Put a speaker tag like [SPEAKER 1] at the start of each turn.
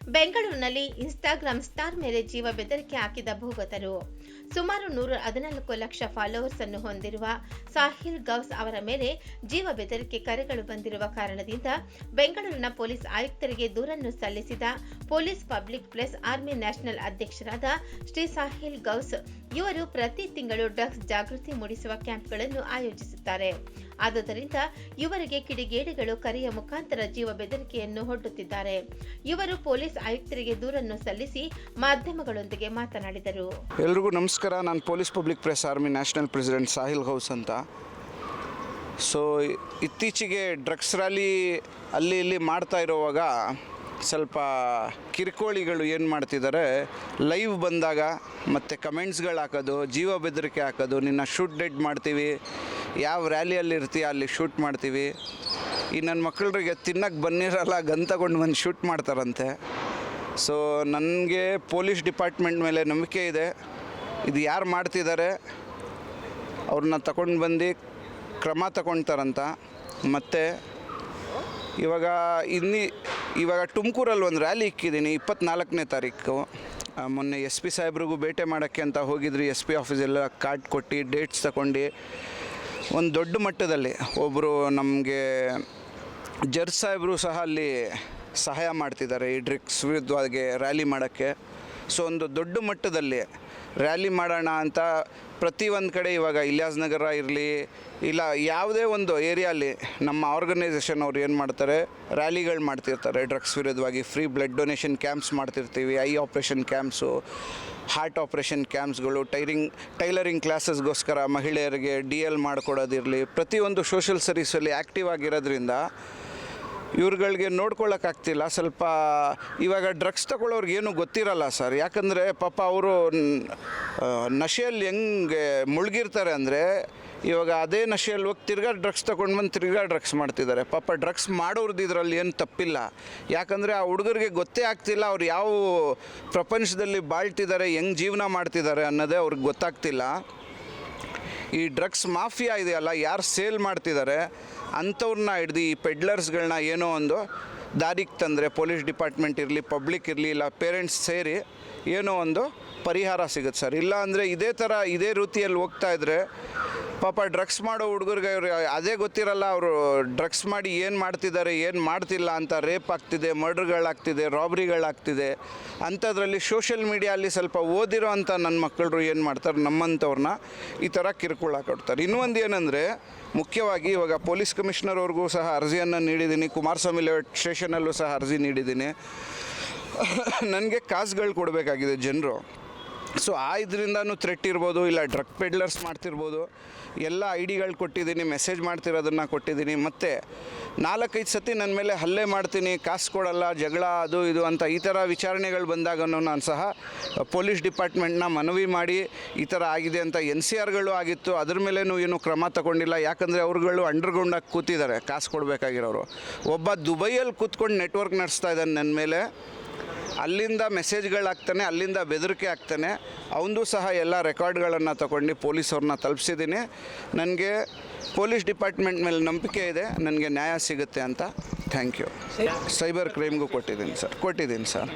[SPEAKER 1] ಬೆಂಗಳೂರಿನಲ್ಲಿ Instagram star ಮೇಲೆ ಜೀವ ಬೆದರಿಕೆ ಹಾಕಿದ ಭೂಗತರು. ಸುಮಾರು ನೂರ ಹದಿನಾಲ್ಕು ಲಕ್ಷ ಫಾಲೋವರ್ಸ್ ಅನ್ನು ಹೊಂದಿರುವ ಸಾಹಿಲ್ ಗೌಸ್ ಅವರ ಮೇಲೆ ಜೀವ ಬೆದರಿಕೆ ಕರೆಗಳು ಬಂದಿರುವ ಕಾರಣದಿಂದ ಬೆಂಗಳೂರಿನ ಪೊಲೀಸ್ ಆಯುಕ್ತರಿಗೆ ದೂರನ್ನು ಸಲ್ಲಿಸಿದ police public plus army national ಅಧ್ಯಕ್ಷರಾದ ಶ್ರೀ ಸಾಹಿಲ್ ಗೌಸ್ ಇವರು ಪ್ರತಿ ತಿಂಗಳು ಡ್ರಗ್ಸ್ ಜಾಗೃತಿ ಮೂಡಿಸುವ ಕ್ಯಾಂಪ್ಗಳನ್ನು ಆಯೋಜಿಸುತ್ತಾರೆ. ಆದುದರಿಂದ ಇವರಿಗೆ ಕಿಡಿಗೇಡಿಗಳು ಕರೆಯ ಮುಖಾಂತರ ಜೀವ ಬೆದರಿಕೆಯನ್ನು ಹೊಡ್ಡುತ್ತಿದ್ದಾರೆ ಇವರು ಪೊಲೀಸ್ ಆಯುಕ್ತರಿಗೆ ದೂರನ್ನು ಸಲ್ಲಿಸಿ ಮಾಧ್ಯಮಗಳೊಂದಿಗೆ ಮಾತನಾಡಿದರು.
[SPEAKER 2] ಎಲ್ರಿಗೂ ನಮಸ್ಕಾರ. ನಾನು police public press army national president Sahil house ಅಂತ. ಸೊ ಇತ್ತೀಚೆಗೆ ಡ್ರಗ್ಸ್ ರ್ಯಾಲಿ ಅಲ್ಲಿ ಇಲ್ಲಿ ಮಾಡ್ತಾ ಇರುವಾಗ ಸ್ವಲ್ಪ ಕಿರುಕೋಳಿಗಳು ಏನು ಮಾಡ್ತಿದ್ದಾರೆ ಲೈವ್ ಬಂದಾಗ ಮತ್ತು ಕಮೆಂಟ್ಸ್ಗಳು ಹಾಕೋದು, ಜೀವ ಬೆದರಿಕೆ ಹಾಕೋದು, ನಿನ್ನ ಶೂಟ್ ಡೆಡ್ ಮಾಡ್ತೀವಿ, ಯಾವ ರ್ಯಾಲಿಯಲ್ಲಿ ಇರ್ತೀಯ ಅಲ್ಲಿ ಶೂಟ್ ಮಾಡ್ತೀವಿ. ಈ ನನ್ನ ಮಕ್ಕಳಿಗೆ ತಿನ್ನಕ್ಕೆ ಬನ್ನಿರಲ್ಲ ಗನ್ ತಗೊಂಡು ಬಂದು ಶೂಟ್ ಮಾಡ್ತಾರಂತೆ. ಸೊ ನನಗೆ ಪೊಲೀಸ್ ಡಿಪಾರ್ಟ್ಮೆಂಟ್ ಮೇಲೆ ನಂಬಿಕೆ ಇದೆ. ಇದು ಯಾರು ಮಾಡ್ತಿದ್ದಾರೆ ಅವ್ರನ್ನ ತಗೊಂಡು ಬಂದು ಕ್ರಮ ತಗೊಳ್ತಾರಂತ ಮತ್ತು ಇವಾಗ ಇನ್ನಿ ಇವಾಗ ತುಮಕೂರಲ್ಲಿ ಒಂದು ರ್ಯಾಲಿ ಇಕ್ಕಿದ್ದೀನಿ, ಇಪ್ಪತ್ನಾಲ್ಕನೇ ತಾರೀಕು. ಮೊನ್ನೆ ಎಸ್ ಪಿ ಸಾಹೇಬ್ರಿಗೂ ಭೇಟಿ ಮಾಡೋಕ್ಕೆ ಅಂತ ಹೋಗಿದ್ರಿ, ಎಸ್ ಪಿ ಆಫೀಸೆಲ್ಲ ಕಾರ್ಡ್ ಕೊಟ್ಟು, ಡೇಟ್ಸ್ ತಗೊಂಡು. ಒಂದು ದೊಡ್ಡ ಮಟ್ಟದಲ್ಲಿ ಒಬ್ಬರು ನಮಗೆ ಜಡ್ಜ್ ಸಾಹೇಬರು ಸಹ ಅಲ್ಲಿ ಸಹಾಯ ಮಾಡ್ತಿದ್ದಾರೆ, ಈ ಡ್ರಿಕ್ಸ್ ವಿರುದ್ಧವಾಗಿ ರ್ಯಾಲಿ ಮಾಡೋಕ್ಕೆ. ಸೊ ಒಂದು ದೊಡ್ಡ ಮಟ್ಟದಲ್ಲಿ ರ್ಯಾಲಿ ಮಾಡೋಣ ಅಂತ ಪ್ರತಿ ಒಂದು ಕಡೆ ಇವಾಗ ಇಲಿಯಾಸ್ ನಗರ ಇರಲಿ, ಇಲ್ಲ ಯಾವುದೇ ಒಂದು ಏರಿಯಲ್ಲಿ ನಮ್ಮ ಆರ್ಗನೈಸೇಷನ್ ಅವ್ರು ಏನು ಮಾಡ್ತಾರೆ, ರ್ಯಾಲಿಗಳು ಮಾಡ್ತಿರ್ತಾರೆ. ಡ್ರಗ್ಸ್ ವಿರುದ್ಧವಾಗಿ ಫ್ರೀ ಬ್ಲಡ್ ಡೊನೇಷನ್ ಕ್ಯಾಂಪ್ಸ್ ಮಾಡ್ತಿರ್ತೀವಿ, eye operation camps, heart operation ಕ್ಯಾಂಪ್ಸ್ಗಳು, ಟೈರಿಂಗ್, ಟೈಲರಿಂಗ್ ಕ್ಲಾಸಸ್ಗೋಸ್ಕರ ಮಹಿಳೆಯರಿಗೆ ಡಿ ಎಲ್ ಮಾಡಿಕೊಡೋದಿರಲಿ, ಪ್ರತಿಯೊಂದು ಸೋಷಿಯಲ್ ಸರ್ವಿಸಲ್ಲಿ ಆ್ಯಕ್ಟಿವ್ ಆಗಿರೋದ್ರಿಂದ ಇವ್ರುಗಳಿಗೆ ನೋಡ್ಕೊಳ್ಳೋಕ್ಕಾಗ್ತಿಲ್ಲ ಸ್ವಲ್ಪ ಇವಾಗ ಡ್ರಗ್ಸ್ ತಗೊಳ್ಳೋರ್ಗೆ ಏನೂ ಗೊತ್ತಿರಲ್ಲ ಸರ್. ಯಾಕಂದರೆ ಪಾಪ ಅವರು ನಶೆಯಲ್ಲಿ ಹೆಂಗೆ ಮುಳುಗಿರ್ತಾರೆ ಅಂದರೆ ಇವಾಗ ಅದೇ ನಶೆಯಲ್ಲಿ ಹೋಗಿ ತಿರ್ಗಾ ಡ್ರಗ್ಸ್ ತಗೊಂಡು ಬಂದು ತಿರ್ಗಾ ಡ್ರಗ್ಸ್ ಮಾಡ್ತಿದ್ದಾರೆ. ಪಾಪ ಡ್ರಗ್ಸ್ ಮಾಡೋರ್ದು ಇದರಲ್ಲಿ ಏನು ತಪ್ಪಿಲ್ಲ. ಯಾಕಂದರೆ ಆ ಹುಡುಗರಿಗೆ ಗೊತ್ತೇ ಆಗ್ತಿಲ್ಲ ಅವ್ರು ಯಾವ ಪ್ರಪಂಚದಲ್ಲಿ ಬಾಳ್ತಿದ್ದಾರೆ, ಹೆಂಗೆ ಜೀವನ ಮಾಡ್ತಿದ್ದಾರೆ ಅನ್ನೋದೇ ಅವ್ರಿಗೆ ಗೊತ್ತಾಗ್ತಿಲ್ಲ. ಈ ಡ್ರಗ್ಸ್ ಮಾಫಿಯಾ ಇದೆಯಲ್ಲ, ಯಾರು ಸೇಲ್ ಮಾಡ್ತಿದ್ದಾರೆ ಅಂಥವ್ರನ್ನ ಹಿಡ್ದು ಈ ಪೆಡ್ಲರ್ಸ್ಗಳನ್ನ ಏನೋ ಒಂದು ದಾರಿಗೆ ತಂದರೆ ಪೊಲೀಸ್ ಡಿಪಾರ್ಟ್ಮೆಂಟ್ ಇರಲಿ, ಪಬ್ಲಿಕ್ ಇರಲಿ, ಇಲ್ಲ ಪೇರೆಂಟ್ಸ್ ಸೇರಿ ಏನೋ ಒಂದು ಪರಿಹಾರ ಸಿಗುತ್ತೆ ಸರ್. ಇಲ್ಲ ಅಂದರೆ ಇದೇ ಥರ ಇದೇ ರೀತಿಯಲ್ಲಿ ಹೋಗ್ತಾ ಇದ್ದರೆ ಪಾಪ ಡ್ರಗ್ಸ್ ಮಾಡೋ ಹುಡುಗರಿಗೆ ಅವ್ರು ಅದೇ ಗೊತ್ತಿರಲ್ಲ, ಅವರು ಡ್ರಗ್ಸ್ ಮಾಡಿ ಏನು ಮಾಡ್ತಿದ್ದಾರೆ, ಏನು ಮಾಡ್ತಿಲ್ಲ ಅಂತ ರೇಪ್ ಆಗ್ತಿದೆ, ಮರ್ಡ್ರ್ಗಳಾಗ್ತಿದೆ, ರಾಬ್ರಿಗಳಾಗ್ತಿದೆ. ಅಂಥದ್ರಲ್ಲಿ ಸೋಷಿಯಲ್ ಮೀಡಿಯಲ್ಲಿ ಸ್ವಲ್ಪ ಓದಿರೋ ಅಂಥ ನನ್ನ ಮಕ್ಕಳು ಏನು ಮಾಡ್ತಾರೆ ನಮ್ಮಂಥವ್ರನ್ನ ಈ ಥರ ಕಿರುಕುಳ ಕೊಡ್ತಾರೆ. ಇನ್ನೊಂದು ಏನಂದರೆ ಮುಖ್ಯವಾಗಿ ಇವಾಗ ಪೊಲೀಸ್ ಕಮಿಷನರ್ ಅವ್ರಿಗೂ ಸಹ ಅರ್ಜಿಯನ್ನು ನೀಡಿದ್ದೀನಿ. ಕುಮಾರಸ್ವಾಮಿ ಲೇಔಟ್ ಸ್ಟೇಷನಲ್ಲೂ ಸಹ ಅರ್ಜಿ ನೀಡಿದ್ದೀನಿ. ನನಗೆ ಕಾಸುಗಳು ಕೊಡಬೇಕಾಗಿದೆ ಜನರು. ಸೊ ಆ ಇದರಿಂದನೂ ಥ್ರೆಟ್ ಇರ್ಬೋದು, ಇಲ್ಲ ಡ್ರಗ್ ಪೆಡ್ಲರ್ಸ್ ಮಾಡ್ತಿರ್ಬೋದು. ಎಲ್ಲ ಐ ಡಿಗಳು ಕೊಟ್ಟಿದ್ದೀನಿ ಮೆಸೇಜ್ ಮಾಡ್ತಿರೋದನ್ನು ಕೊಟ್ಟಿದ್ದೀನಿ. ಮತ್ತು ನಾಲ್ಕೈದು ಸತಿ ನನ್ನ ಮೇಲೆ ಹಲ್ಲೆ ಮಾಡ್ತೀನಿ, ಕಾಸು ಕೊಡಲ್ಲ, ಜಗಳ, ಅದು ಇದು ಅಂತ ಈ ಥರ ವಿಚಾರಣೆಗಳು ಬಂದಾಗನೂ ನಾನು ಸಹ ಪೊಲೀಸ್ ಡಿಪಾರ್ಟ್ಮೆಂಟ್ನ ಮನವಿ ಮಾಡಿ ಈ ಥರ ಆಗಿದೆ ಅಂತ ಎನ್ ಸಿ ಆರ್ಗಳು ಆಗಿತ್ತು. ಅದ್ರ ಮೇಲೇನೂ ಏನು ಕ್ರಮ ತಗೊಂಡಿಲ್ಲ. ಯಾಕಂದರೆ ಅವ್ರುಗಳು ಅಂಡರ್ಗ್ರೌಂಡಾಗಿ ಕೂತಿದ್ದಾರೆ, ಕಾಸು ಕೊಡಬೇಕಾಗಿರೋರು. ಒಬ್ಬ ದುಬೈಯಲ್ಲಿ ಕೂತ್ಕೊಂಡು ನೆಟ್ವರ್ಕ್ ನಡೆಸ್ತಾ ಇದ್ದಾನೆ ನನ್ನ ಮೇಲೆ. ಅಲ್ಲಿಂದ ಮೆಸೇಜ್ಗಳಾಗ್ತಾನೆ ಅಲ್ಲಿಂದ ಬೆದರಿಕೆ ಆಗ್ತಾನೆ. ಅವನದು ಸಹ ಎಲ್ಲ ರೆಕಾರ್ಡ್ಗಳನ್ನು ತಗೊಂಡು ಪೊಲೀಸವ್ರನ್ನ ತಲುಪಿಸಿದ್ದೀನಿ. ನನಗೆ ಪೊಲೀಸ್ ಡಿಪಾರ್ಟ್ಮೆಂಟ್ ಮೇಲೆ ನಂಬಿಕೆ ಇದೆ ನನಗೆ ನ್ಯಾಯ ಸಿಗುತ್ತೆ ಅಂತ ಥ್ಯಾಂಕ್ ಯು. ಸೈಬರ್ ಕ್ರೈಮ್ಗೂ ಕೊಟ್ಟಿದ್ದೀನಿ ಸರ್ ಕೊಟ್ಟಿದ್ದೀನಿ ಸರ್.